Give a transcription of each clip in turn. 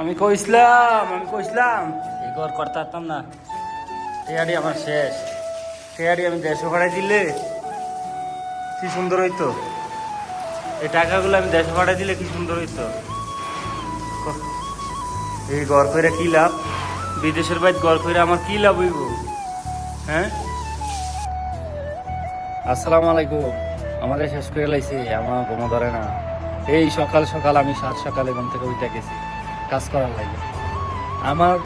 আমি কইছিলাম আমি কইছিলাম এই ঘর করতে পারতাম না। টেয়ারি আমার শেষ। টেয়ারি আমি দেড়শো ভাড়ায় দিলে কি সুন্দর হইতো? এই টাকাগুলো আমি দেড়শো ভাড়ায় দিলে কি সুন্দর হইতো? এই ঘর করে কি লাভ? বিদেশের বাইর ঘর করে আমার কি লাভ হইব? হ্যাঁ? আসসালামু আলাইকুম। আমাদের শেষ করে লাইছে, আমার ঘুমো ধরে না। এই সকাল সকাল আমি সাত সকালে ঘুম থেকে উঠে গেছি। কাজ করার লাগে। আমার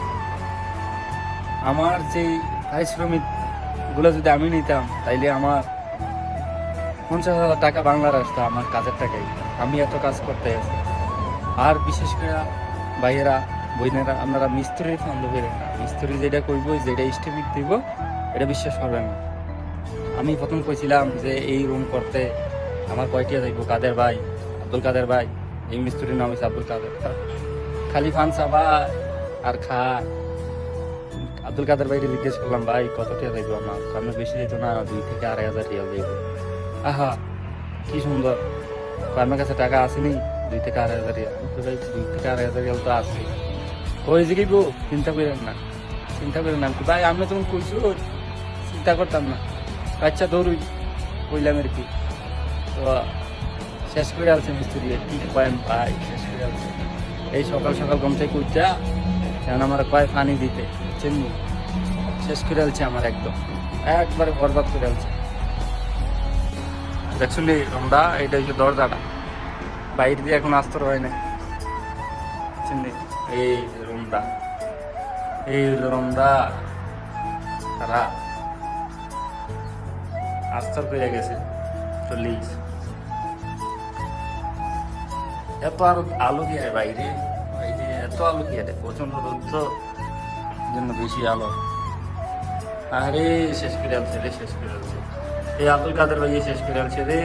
আমার যে পারিশ্রমিকগুলো যদি আমি নিতাম, তাইলে আমার পঞ্চাশ হাজার টাকা বাংলার আসতো আমার কাজের টাকাই আমি এত কাজ করতে আছি আর বিশেষ করে ভাইয়েরা বইনেরা আপনারা মিস্ত্রির ফান্ড বেরেন না। মিস্ত্রি যেটা করব যেটা স্টেমিক দিব, এটা বিশ্বাস করবেন না। আমি প্রথম কইছিলাম যে এই রুম করতে আমার কয়টিয়া যাইব কাদের ভাই? আব্দুল কাদের ভাই। এই মিস্ত্রির নাম হচ্ছে আব্দুল কাদের। খালি ফান চাবা আর খা। আব্দুল কাদের ভাইকে জিজ্ঞেস করলাম, ভাই, কত টিয়া যাইব আমার? আমি বেশি যেত না, দুই থেকে আড়াই হাজার টিয়া যাইব আহা, কি সুন্দর। আমার কাছে টাকা আসেনি দুই থেকে আড়াই হাজার আমি ভাই দুই থেকে আড়াই হাজার রিয়াল তো আছে। কই যে গো চিন্তা করেন না, চিন্তা করেন না। ভাই আমি তখন কইছো, চিন্তা করতাম না। আচ্ছা দৌড়ুই কইলাম আর কি। তো শেষ করে আলছে মিস্ত্রি কি কয়েন ভাই, শেষ করে আলছে এই সকাল সকাল ঘুম থেকে উঠা যেন আমার কয় পানি দিতে? চিনি শেষ করে আলছে আমার একদম। একবারে বরবাদ করে আলছে অ্যাকচুয়ালি আমরা এটা হচ্ছে দরজাটা বাইরে দিয়ে এখন আসতে হয় না চিনি এই রুমটা। এই রুমটা, তারা আস্তর করে গেছে। চল্লিশ এত আর আলো কি বাইরে বাইরে এত আলো হয় প্রচণ্ড রৌদ্র, জন্য বেশি আলো। আরে, শেষ করে আলছে রে, শেষ করে আলছে এই আব্দুল কাদের ভাই শেষ করে আলছে রে।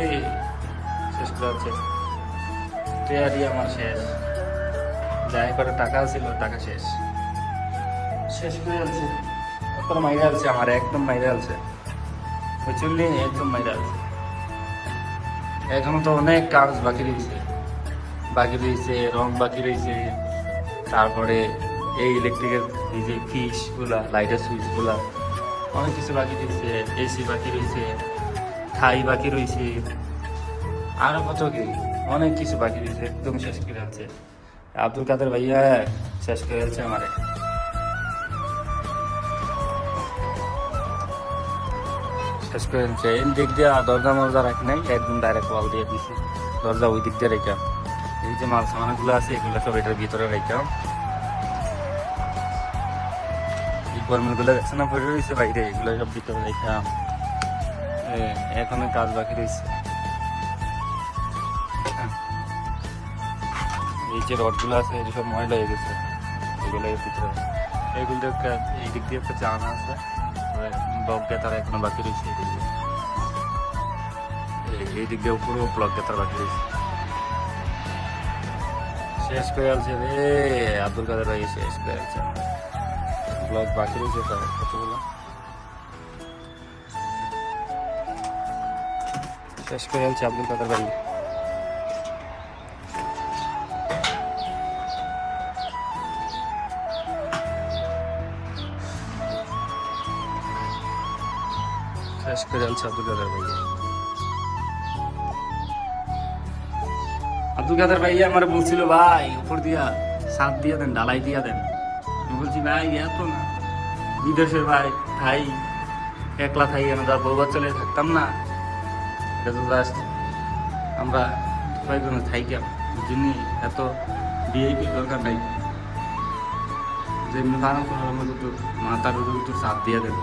শেষ করে আলছে টেয়ারি আমার শেষ। যাই করে, টাকা ছিল, টাকা শেষ। শেষ করে আলছে তারপর মাইরে আলছে আমার, একদম মাইরে আলছে বুঝলি একদম মাইরে আলছে এখনও তো অনেক কাজ বাকি রয়েছে। বাকি রয়েছে, রং বাকি রয়েছে। তারপরে এই ইলেকট্রিকের এই যে ফিসগুলা লাইটের সুইচগুলা, অনেক কিছু বাকি রয়েছে এসি বাকি রয়েছে থাই বাকি রয়েছে, আরও কত কি, অনেক কিছু বাকি রয়েছে, একদম শেষ করে আছে আব্দুল কাদের ভাইয়া, শেষ করে আছে আমারে। শেষ করে এই দিক দিয়ে দরজা মরজা রাখি নাই, একদম ডাইরেক্ট ওয়াল দিয়ে দিছি। দরজা ওই দিক দিয়ে রেখা। এই যে মাল সামানগুলো আছে, এগুলো সব এটার ভিতরে রেখা এই বর্মগুলো দেখছে না? পড়ে রয়েছে বাইরে, এগুলো সব ভিতরে রেখা এখনও কাজ বাকি রয়েছে। হ্যাঁ। এই যে রডগুলো আছে এগুলো সব ময়লা হয়ে গেছে এগুলো এর ভিতরে। এগুলো এই দিক দিয়ে একটা জানা আছে ব্লক গেতার এখনও বাকি রয়েছে, এই দিক দিয়ে। এই- এই দিক দিয়ে উপরেও ব্লক গেতার বাকি রয়েছে। শেষ করে আছে রে, আব্দুল কাদের ভাই শেষ করে আছে। ব্লক বাকি রয়েছে প্রায় কতগুলো? শেষ করে আছে আব্দুল কাদের ভাই। শেষ করে আছে আব্দুল কাদের ভাই। আব্দুল কাদের ভাই আমার বলছিল, ভাই, উপর দিয়া সাত দিয়া দেন, ডালাই দিয়া দেন। আমি বলছি, ভাই, এত না। বিদেশের ভাই থাই একলা থাই, আমি তার বউ চলে থাকতাম না। এটা তো জাস্ট আমরা সবাই কোনো থাই কেন এত বিআইপি দরকার নাই। যেমনি কারণ করার মতো তো মাথার উপর একটু সাত দিয়ে দেন,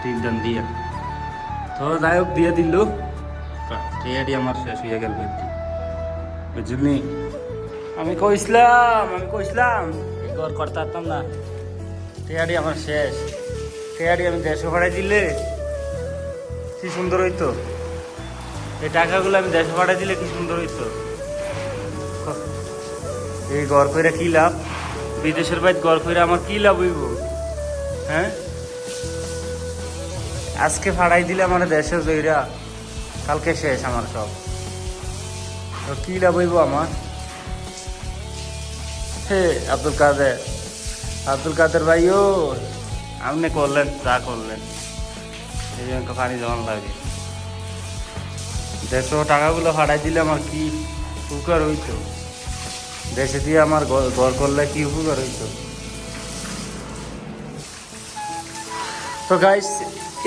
তিন টান দিয়ে। তো যাই হোক, দিয়ে দিল। টিয়াটি আমার শেষ হয়ে গেল বুঝলি আমি কইছিলাম আমি কইছিলাম এই ঘর করতে পারতাম না। টিয়াটি আমার শেষ। টিয়াটি আমি দেড়শো ভাড়ায় দিলে? কি সুন্দর হইতো? এই টাকাগুলো আমি দেড়শো ভাড়ায় দিলে কি সুন্দর হইতো? এই ঘর করে কি লাভ? বিদেশের বাইর ঘর করে আমার কি লাভ হইব? হ্যাঁ? আজকে ভাড়াই দিলে আমার দেশের জয়রা। কালকে শেষ আমার সব। তো কি আমার? হে আব্দুল কাদের আব্দুল কাদের ভাইও, আপনি করলেন, যা করলেন। এই জন্য পানি জমান লাগে দেড়শো টাকাগুলো ভাড়াই দিলে আমার কি উপকার হইতো? দেশে দিয়ে আমার ঘর করলে কি উপকার হইতো? তো গাইস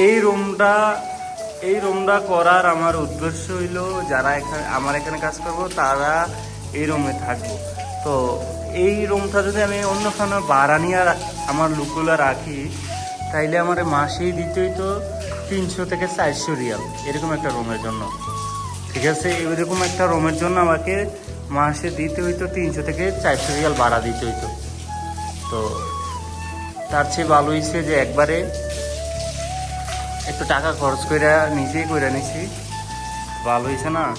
এই রুমটা এই রুমটা করার আমার উদ্দেশ্য হইল, যারা এখানে, আমার এখানে কাজ করব, তারা এই রুমে থাকব। তো এই রুমটা যদি আমি অন্যখানে ভাড়া নিয়ে আমার লুকগুলো রাখি, তাইলে আমার মাসেই দিতে হইতো তিনশো থেকে চারশো রিয়াল, এরকম একটা রুমের জন্য। ঠিক আছে? এরকম একটা রুমের জন্য আমাকে মাসে দিতে হইতো তিনশো থেকে চারশো রিয়াল ভাড়া দিতে হইতো। তো তার চেয়ে ভালো হয়েছে যে একবারে একটু টাকা খরচ করে নিজেই করে নিছি। ভালো হয়েছে না।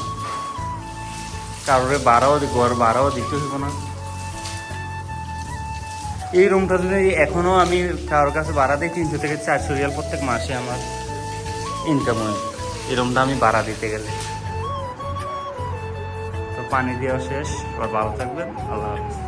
কারোরে ভাড়াও দি- ঘর ভাড়াও দিতে হইব না। এই রুমটা যদি এখনও আমি কারোর কাছে ভাড়া দিই, তিনশো থেকে চারশো রিয়াল প্রত্যেক মাসে আমার ইনকাম হয়। এই রুমটা আমি ভাড়া দিতে গেলে। তো পানি দেওয়া শেষ। আবার ভালো থাকবেন। আল্লাহ হাফিজ।